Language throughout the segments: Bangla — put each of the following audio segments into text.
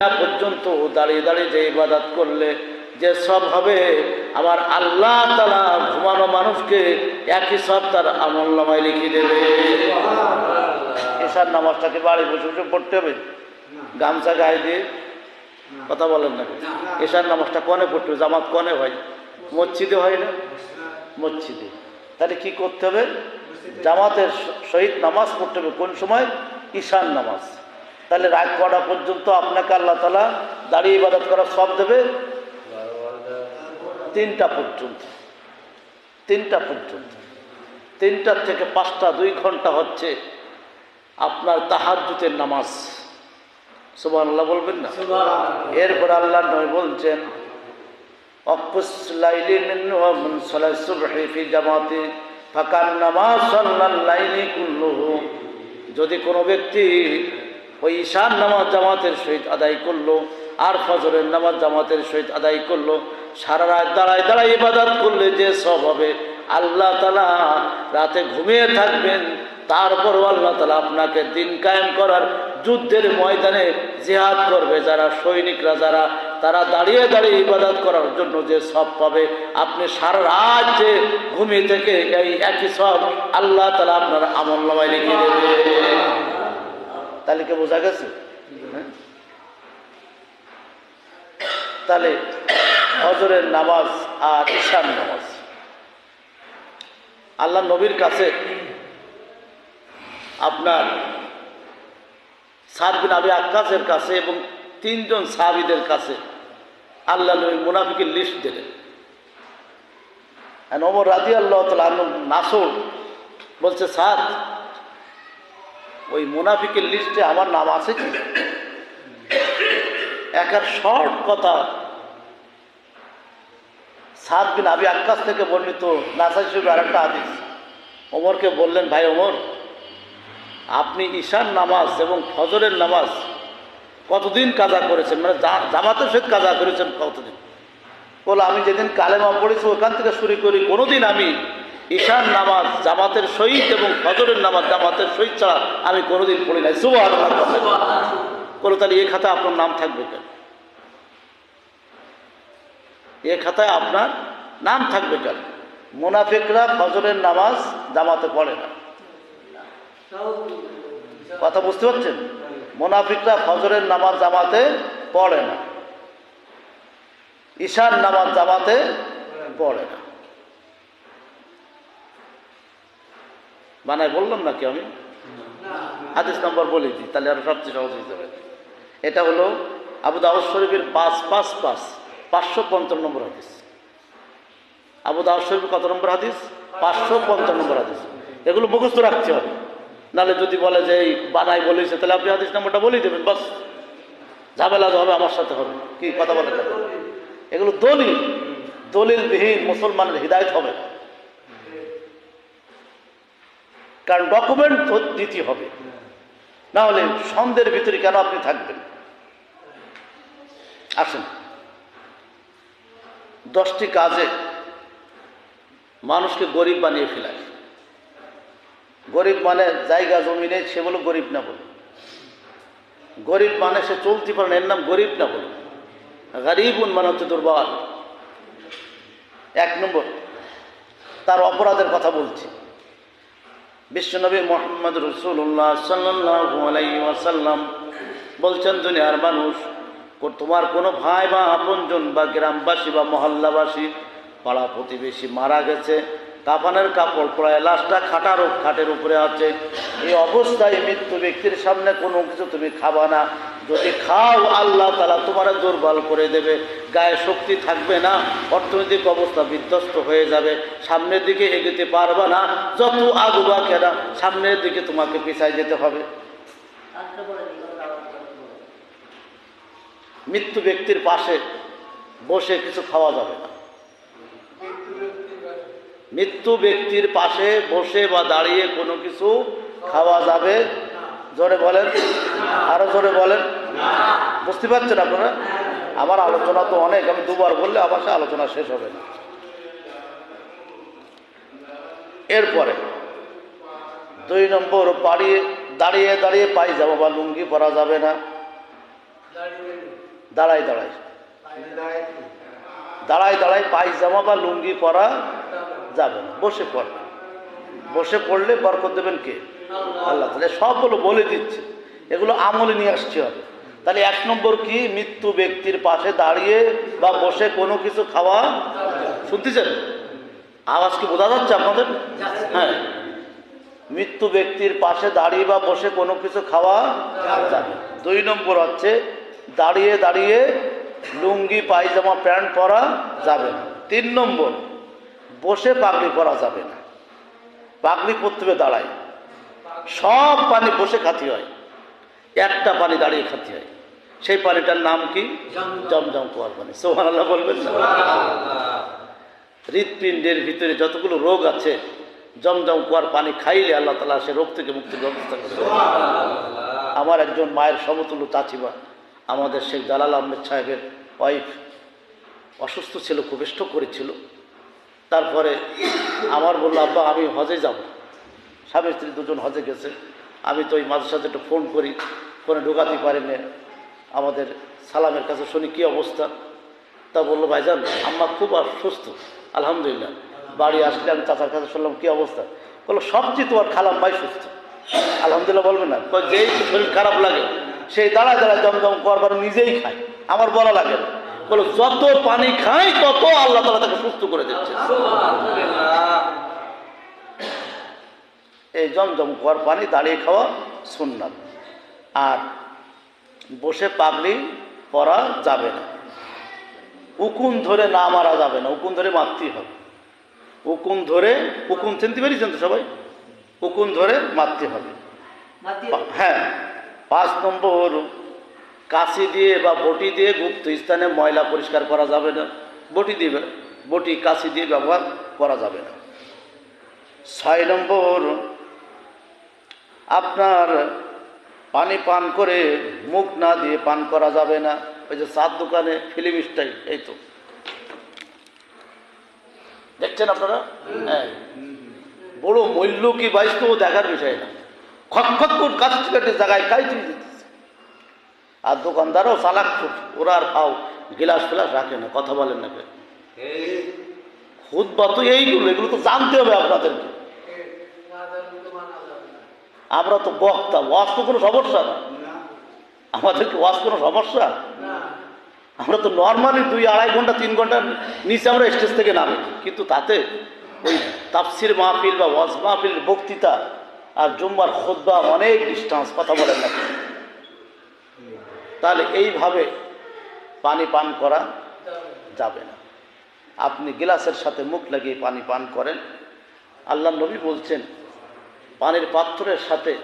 পর্যন্ত দাঁড়িয়ে দাঁড়িয়ে যে ইবাদত করলে যে সব হবে আমার আল্লাহ তালা ঘুমানো মানুষকে একই সব তার আমল নামায় লিখে দেবে। এসার নামাজটাকে বাড়ি বসে বসে পড়তে হবে। গামছা গায়ে দিয়ে কথা বলেন না এসার নামাজটা কনে পড়তে হবে? জামাত কনে হয়? মসজিদে হয় না? মসজিদে। তাহলে কি করতে হবে? জামাতের সহিত নামাজ পড়তে হবে। কোন সময়? ঈশান নামাজ। তাহলে রাত কটা পর্যন্ত আপনাকে আল্লাহ তালা দাঁড়িয়ে ইবাদত করার সব দেবে। তিনটা পর্যন্ত। তিনটা পর্যন্ত। তিনটার থেকে পাঁচটা দুই ঘণ্টা হচ্ছে আপনার তাহাজ্জুতের নামাজ। সুবাহ আল্লাহ বলবেন না? এরপর আল্লাহ নয় বলছেন যদি কোনো ব্যক্তি ওই ঈশান নামাজ জামাতের সহিত আদায় করল, আর ফজরের নামাজ জামাতের সহিত আদায় করল। সারা রাত দাঁড়ায় দাঁড়ায় ইবাদত করলে যে সব হবে। আল্লাহ তালা রাতে ঘুমিয়ে থাকবেন তারপর আল্লাহ তালা আপনাকে দিন কায়েম করার যুদ্ধের ময়দানে জেহাদ করবে। যারা সৈনিকরা, যারা, তারা দাঁড়িয়ে দাঁড়িয়ে ইবাদত করার জন্য যে সব পাবে। আপনি সারা রাত যে ঘুমিয়ে থেকে এই একই সব আল্লাহ তালা আপনার আমল নামায় লিখে দেবে তাহলে কি বোঝা গেছে? তাহলে হজরের নামাজ আর ঈশান নামাজ আল্লাহ নবীর কাছে আপনার সাদ বিন আবি আক্কাসের কাছে এবং তিনজন সাহাবিদের কাছে আল্লাহ নবী মুনাফিকের লিস্ট দিলেন ওমর রাজি আল্লাহ তালা নাসর বলছে, সাদ ওই মুনাফিকের লিস্টে আমার নাম আছে কি? একার শর্ট কথা সাত বিন আবি আক্কাস থেকে বর্ণিত নাসাই হিসেবে আর একটা হাদিস। ওমরকে বললেন, ভাই ওমর, আপনি ঈশান নামাজ এবং ফজরের নামাজ কতদিন কাজা করেছেন? মানে জামাতের সহিত কাজা করেছেন কতদিন? বলে, আমি যেদিন কালেমা পড়েছি, ওখান থেকে শুরু করি। কোনোদিন আমি ঈশান নামাজ জামাতের সহিত এবং ফজরের নামাজ জামাতের সহিত ছাড়া আমি কোনোদিন পড়ি নাই। শুভ বলে তাহলে এ খাতায় আপনার নাম থাকবে কেন? এ খাতায় আপনার নাম থাকবে কেন? মুনাফিকরা ফজরের নামাজ জামাতে পড়ে না। কথা বুঝতে পারছেন? মোনাফিকরা ফজরের নামাজ জামাতে পড়ে না। ঈশান নামাজ জামাতে পড়ে না। বানায় বললাম নাকি আমি? হাদিস নম্বর বলে দিই, তাহলে আরও সবচেয়ে সহজ হয়ে যাবে। এটা হলো আবু দাউদ শরীফের পাঁচ পাঁচ পাঁচ, পাঁচশো পঞ্চান্ন নম্বর হাদিস। আবু দাউদ শরীফের কত নম্বর হাদিস? পাঁচশো পঞ্চান্ন নম্বর হাদিস। এগুলো মুখস্থ রাখতে হবে। নাহলে যদি বলে যে এই বানাই বলেছে, তাহলে আপনি হাদিস নম্বরটা বলেই দেবেন, বাস। ঝামেলা হবে, আমার সাথে হবে। কি, কথা বলে এগুলো দলিল। দলিলবিহীন মুসলমানের হৃদায়ত হবে। না কারণ ডকুমেন্ট দিতে হবে। না হলে সন্দেহের ভিতরে কেন আপনি থাকবেন? আসেন। দশটি কাজে মানুষকে গরিব বানিয়ে ফেলায় গরিব মানে জায়গা, জমি নেই, সে বলো গরিব না বলো গরিব মানে সে চলতে পারে না এর নাম গরিব না বলো গরিবুন মানে হচ্ছে দুর্বল। এক নম্বর, তার অপরাধের কথা বলছি। বিশ্বনবী মোহাম্মদ রসুল্লাহ সাল্লাসাল্লাম বলছেন, দুনিয়ার মানুষ তোমার কোনো ভাই বা আপনজন বা গ্রামবাসী বা মহল্লাবাসী পাড়া প্রতিবেশী মারা গেছে কাফানের কাপড় প্রায় লাশটা খাটার খাটের উপরে আছে। এই অবস্থায় মৃত্যু ব্যক্তির সামনে কোনো কিছু তুমি খাবা না। যদি খাও, আল্লাহ তালা তোমার দুর্বল করে দেবে। গায়ে শক্তি থাকবে না, অর্থনৈতিক অবস্থা বিধ্বস্ত হয়ে যাবে। সামনের দিকে এগোতে পারবে না, যত আগুবা কেনা, সামনের দিকে তোমাকে পিছায় যেতে হবে। মৃত্যু ব্যক্তির পাশে বসে কিছু খাওয়া যাবে না। মৃত্যু ব্যক্তির পাশে বসে বা দাঁড়িয়ে কোনো কিছু খাওয়া যাবে? জোরে বলেন। আরও জোরে বলেন। বুঝতে পারছেন আপনারা? আমার আলোচনা তো অনেক, আমি দুবার বললে আবার সে আলোচনা শেষ হবে না। এরপরে, দুই নম্বর, পাড়িয়ে, দাঁড়িয়ে দাঁড়িয়ে পায়জামা বা লুঙ্গি পরা যাবে না। দাঁড়াই দাঁড়াই দাঁড়াই দাঁড়াই পায়জামা বা লুঙ্গি পরা যাবে না বসে পড়বে বসে পড়লে বরকত দেবেন কে? আল্লাহ। তাহলে সবগুলো বলে দিচ্ছে। এগুলো আমলে নিয়ে আসতে হবে তাহলে এক নম্বর কি? মৃত্যু ব্যক্তির পাশে দাঁড়িয়ে বা বসে কোনো কিছু খাওয়া শুনতেছেন? আওয়াজ কি বোঝা যাচ্ছে আপনাদের? হ্যাঁ। মৃত্যু ব্যক্তির পাশে দাঁড়িয়ে বা বসে কোনো কিছু খাওয়া যাবে। দুই নম্বর হচ্ছে দাঁড়িয়ে দাঁড়িয়ে লুঙ্গি পায়জামা প্যান্ট পরা যাবে না। তিন নম্বর বসে পাগড়ি পরা যাবে না। পাগড়ি পরতে হবে দাঁড়ায়। সব পানি বসে খাতি হয়। একটা পানি দাঁড়িয়ে খাতি হয়। সেই পানিটার নাম কি? জমজম। কুয়ার পানি। সোহান আল্লাহ বলবেন না? হৃৎপিণ্ডের ভিতরে যতগুলো রোগ আছে জমজম কুয়ার পানি খাইলে আল্লাহ তালা সে রোগ থেকে মুক্তির ব্যবস্থা করে আমার একজন মায়ের সমতুল্য চাচিমা আমাদের শেখ জালাল আহমেদ সাহেবের ওয়াইফ অসুস্থ ছিল খুব স্ট্রোক করেছিল। তারপরে আমার বলল, আব্বা, আমি হজে যাব। স্বামী স্ত্রী দুজন হজে গেছে। আমি তো ওই মাঝে সাথে একটু ফোন করি, ফোনে ঢোকাতে পারি পারিনি আমাদের সালামের কাছে শুনি, কী অবস্থা? তা বলল, ভাইজান, আম্মা খুব সুস্থ আলহামদুলিল্লাহ। বাড়ি আসলে আমি চাচার কাছে শুনলাম, কী অবস্থা? বলল সবচেয়ে তোমার খালাম ভাই সুস্থ। আলহামদুলিল্লাহ বলবে না। যেই শরীর খারাপ লাগে, সেই দাঁড়ায় দাঁড়ায় জমজম করবার নিজেই খায়। আমার বলা লাগে না। বলো যত পানি খাই তত আল্লাহ তালা তাকে সুস্থ করে দিচ্ছে। এই জমজম কুয়ার পানি দাঁড়িয়ে খাওয়া সুন্নাত। আর বসে পাগলি পরা যাবে না। উকুন ধরে না মারা যাবে না উকুন ধরে মারতেই হবে। উকুন ধরে উকুন চিনতে পেরেছেন তো সবাই? উকুন ধরে মারতে হবে। হ্যাঁ পাঁচ নম্বর কাশি দিয়ে বা বটি দিয়ে গুপ্ত স্থানে ময়লা পরিষ্কার করা যাবে না। বটি দিয়ে বটি কাশি দিয়ে ব্যবহার করা যাবে না। ছয় নম্বর, আপনার পানি পান করে মুখ না দিয়ে পান করা যাবে না। ওই যে চার দোকানে ফিল্ম স্টাইল, এই তো। দেখছেন আপনারা? হ্যাঁ। বড় মূল্য কি বাইশ তো দেখার বিষয় না। খট খট করে জায়গায় খাই চলে যেতেছে আর দোকানদারও চালাক ওরা আর খাও, গিলাস ফিলাস রাখে না, কথা বলেন না কেন খুদ বা তো এইগুলো, এগুলো তো জানতে হবে আপনাদেরকে। আমরা তো বক্তা, ওয়াজ তো কোনো সমস্যা না। আমাদেরকে ওয়াজ কোনো সমস্যা? আমরা তো নর্মালি দুই আড়াই ঘণ্টা, তিন ঘণ্টার নিচে আমরা স্টেজ থেকে নামি। কিন্তু তাতে ওই তাফসির মাহফিল বা ওয়াজ মাহফিল বক্তৃতা আর জুম্মার খোদ্া অনেক ডিস্টান্স কথা বলেন না তাহলে এইভাবে পানি পান করা যাবে না। আপনি গিলাসের সাথে মুখ লাগিয়ে পানি পান করেন। আল্লাহ নবী বলছেন, পানির পাত্রের সাথে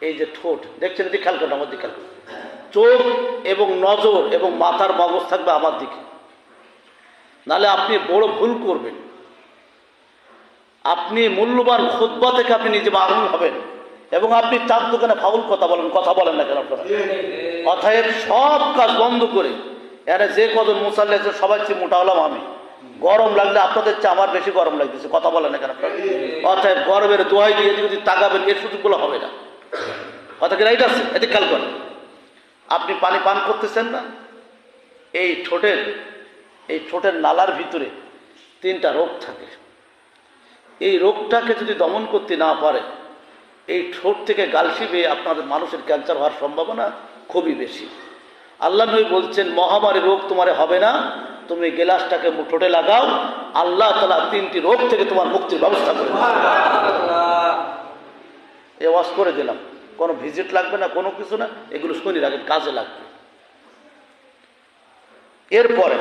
এই যে ঠোঁট, দেখছেন এদিকে খেয়াল করেন, আমার দিকে খেয়াল চোখ এবং নজর এবং মাথার মগজ থাকবে আমার দিকে। নালে আপনি বড় ভুল করবেন। আপনি মূল্যবান খুদ্া থেকে আপনি নিজে বারণ হবেন। এবং আপনি চার দোকানে ফাউল কথা বলেন কথা বলেন না কেন আপনারা? অতএব সব কাজ বন্ধ করে, এরা যে কজন মুসাল্লি আছে, সবাই চেয়ে মোটা হলাম আমি। গরম লাগলে আপনাদের চেয়ে আমার বেশি গরম লাগতেছে, কথা বলেন না কেন আপনারা? অতএব গরমের দোহাই দিয়ে যদি তাকাবেন, এর সুযোগগুলো হবে না। কথা কি রাইট আছে? এদিকে খেয়াল করেন। আপনি পানি পান করতেছেন না? এই ঠোঁটের এই ঠোঁটের নালার ভিতরে তিনটা রোগ থাকে। এই রোগটাকে যদি দমন করতে না পারে এই ঠোঁট থেকে গালসি বেয়ে আপনাদের মানুষের ক্যান্সার হওয়ার সম্ভাবনা খুবই বেশি। আল্লাহ নবী বলছেন, মহামারী রোগ তোমার হবে না, তুমি গেলাসটাকে ঠোঁটে লাগাও, আল্লাহ তালা তিনটি রোগ থেকে তোমার মুক্তির ব্যবস্থা করে। এ ওয়াশ করে দিলাম। কোনো ভিজিট লাগবে না, কোনো কিছু না, এগুলো শুনি রাখেন কাজে লাগবে। এরপরে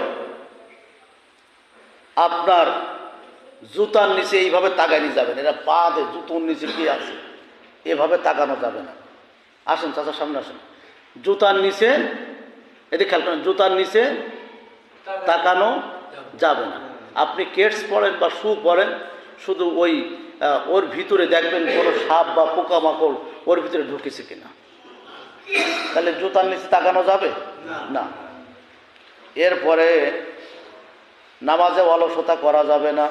আপনার জুতার নিচে এইভাবে তাকানি যাবেন, এরা পা দে জুতোর নিচে কি আছে? এভাবে তাকানো যাবে না। আসেন চাচার সামনে আসেন। জুতার নিচে, এদিকে খেয়াল করেন, জুতার নিচে তাকানো যাবে না। আপনি কেটস পরেন বা শু পরেন, শুধু ওই ওর ভিতরে দেখবেন কোনো সাপ বা পোকামাকড় ওর ভিতরে ঢুকেছে কিনা। তাহলে জুতার নিচে তাকানো যাবে? না। এরপরে নামাজে অলসতা করা যাবে না।